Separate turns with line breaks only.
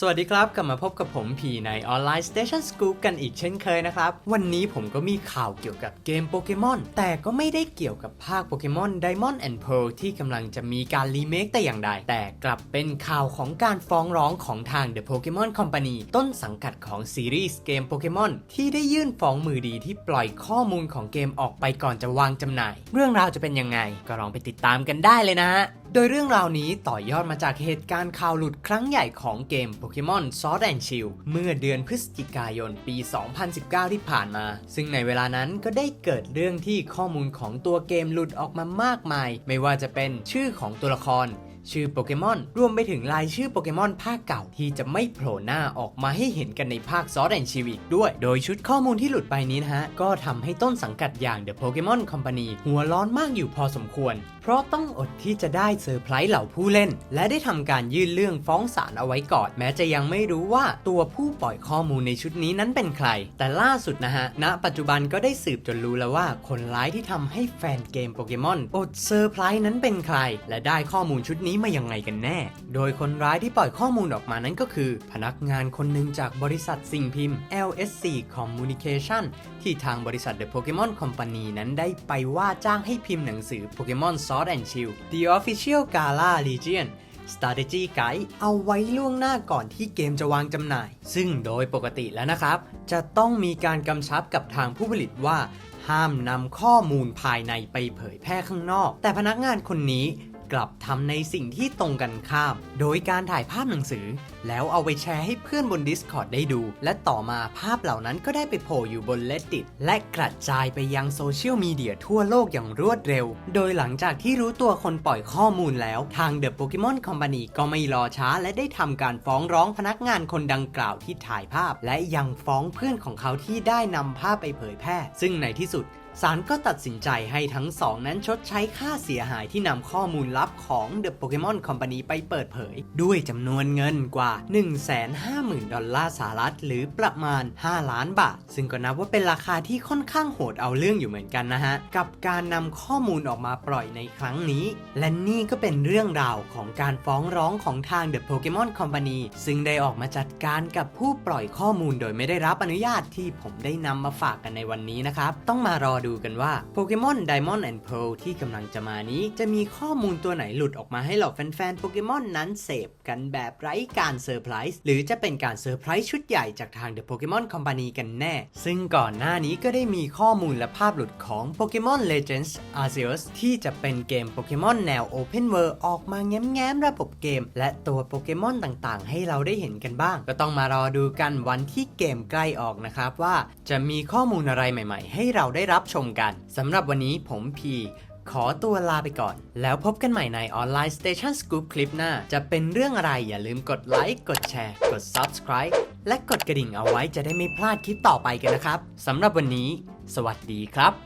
สวัสดีครับ กลับมาพบกับผมพีในออนไลน์ Station Scoop กันอีกเช่นเคยนะครับ วันนี้ผมก็มีข่าวเกี่ยวกับเกมโปเกมอนแต่ก็ไม่ได้เกี่ยวกับภาคโปเกมอน Diamond and Pearl ที่กำลังจะมีการรีเมคแต่อย่างใด แต่กลับเป็นข่าวของการฟ้องร้องของทาง The Pokemon Company ต้นสังกัดของซีรีส์เกมโปเกมอนที่ได้ยื่นฟ้องมือดีที่ปล่อยข้อมูลของเกมออกไปก่อนจะวางจำหน่าย เรื่องราวจะเป็นยังไงก็ลองไปติดตามกันได้เลยนะฮะ ดยเรื่องราวนี้ต่อยอดมาจากเหตุการณ์ข่าวหลุดครั้งใหญ่ของเกมโปเกมอนซอ r d and Shield เมื่อเดือนพฤศจิกายนปี 2019 ที่ผ่านมา ซึ่งในเวลานั้นก็ได้เกิดเรื่องที่ข้อมูลของตัวเกมหลุดออกมามากมาย ไม่ว่าจะเป็นชื่อของตัวละคร ชื่อโปเกมอน รวมไปถึงลายชื่อโปเกมอนภาคเก่าที่จะไม่โผล่หน้าออกมาให้เห็นกันในภาคซอสแอนชิวิกด้วย โดยชุดข้อมูลที่หลุดไปนี้นะฮะ ก็ทำให้ต้นสังกัดอย่าง The Pokemon Company หัวร้อนมากอยู่พอสมควร เพราะต้องอดที่จะได้เซอร์ไพรส์เหล่าผู้เล่น และได้ทำการยื่นเรื่องฟ้องศาลเอาไว้ก่อนแม้จะยังไม่รู้ว่าตัวผู้ปล่อยข้อมูลในชุดนี้นั้นเป็นใคร แต่ล่าสุดนะฮะณปัจจุบันก็ได้สืบจนรู้แล้วว่าคนร้ายที่ทำให้แฟนเกมโปเกมอนอดเซอร์ไพรส์นั้นเป็นใคร และได้ข้อมูลชุดนี้มายังไงกันแน่ โดยคนร้ายที่ปล่อยข้อมูลออกมานั้นก็คือ พนักงานคนหนึ่งจากบริษัทสิ่งพิมพ์ LSC Communication ที่ทางบริษัท The Pokemon Company นั้นได้ไปว่าจ้างให้พิมพ์หนังสือ Pokemon Sword and Shield The Official Gala Legion Strategy Guide เอาไว้ล่วงหน้าก่อนที่เกมจะวางจำหน่าย ซึ่งโดยปกติแล้วนะครับ จะต้องมีการกำชับกับทางผู้ผลิตว่า ห้ามนำข้อมูลภายในไปเผยแพร่ข้างนอก แต่พนักงานคนนี้ กลับทำในสิ่งที่ตรงกันข้าม โดยการถ่ายภาพหนังสือ แล้วเอาไปแชร์ให้เพื่อนบน Discord ได้ดู และต่อมาภาพเหล่านั้นก็ได้ไปโผล่อยู่บน Reddit และกระจายไปยังโซเชียลมีเดียทั่วโลกอย่างรวดเร็ว โดยหลังจากที่รู้ตัวคนปล่อยข้อมูลแล้ว ทาง The Pokemon Company ก็ไม่รอช้าและได้ทำการฟ้องร้องพนักงานคนดังกล่าวที่ถ่ายภาพ และยังฟ้องเพื่อนของเขาที่ได้นำภาพไปเผยแพร่ ซึ่งในที่สุด ศาลก็ตัดสินใจให้ทั้งสองนั้นชดใช้ค่าเสียหายที่นำข้อมูลลับของ The Pokemon Company ไปเปิดเผย ด้วยจำนวนเงินกว่า 150,000 ดอลลาร์สหรัฐ หรือประมาณ 5 ล้านบาท ซึ่งก็นับว่าเป็นราคาที่ค่อนข้างโหดเอาเรื่องอยู่เหมือนกันนะฮะ กับการนำข้อมูลออกมาปล่อยในครั้งนี้ และนี่ก็เป็นเรื่องราวของการฟ้องร้องของทาง The Pokemon Company ซึ่งได้ออกมาจัดการกับผู้ปล่อยข้อมูลโดยไม่ได้รับอนุญาตที่ผมได้นำมาฝากกันในวันนี้นะครับต้องมารอดูกันว่า Pokemon Diamond and Pearl ที่กำลังจะมานี้ จะมีข้อมูลตัวไหนหลุดออกมาให้เหล่าแฟนๆโปเกมอนนั้นเสพกันแบบไร้การเซอร์ไพรส์หรือจะเป็นการเซอร์ไพรส์ชุดใหญ่จากทาง The Pokemon Company กันแน่ ซึ่งก่อนหน้านี้ก็ได้มีข้อมูลและภาพหลุดของ Pokemon Legends Arceus ที่จะเป็นเกมโปเกมอนแนว Open World ออกมาแง้มๆระบบเกม และตัวโปเกมอนต่างๆ ให้เราได้เห็นกันบ้าง ก็ต้องมารอดูกันวันที่เกมใกล้ออกนะครับว่าจะมีข้อมูลอะไรใหม่ ๆ ให้เราได้รับชชมกันสำหรับวันนี้ผมพีขอตัวลาไปก่อน แล้วพบกันใหม่ในออนไลน์ Station Scoop คลิปหน้า จะเป็นเรื่องอะไรอย่าลืมกดไลค์กดแชร์ กด Subscribe และกดกระดิ่งเอาไว้จะได้ไม่พลาดคลิปต่อไปกันนะครับสำหรับวันนี้ สวัสดีครับ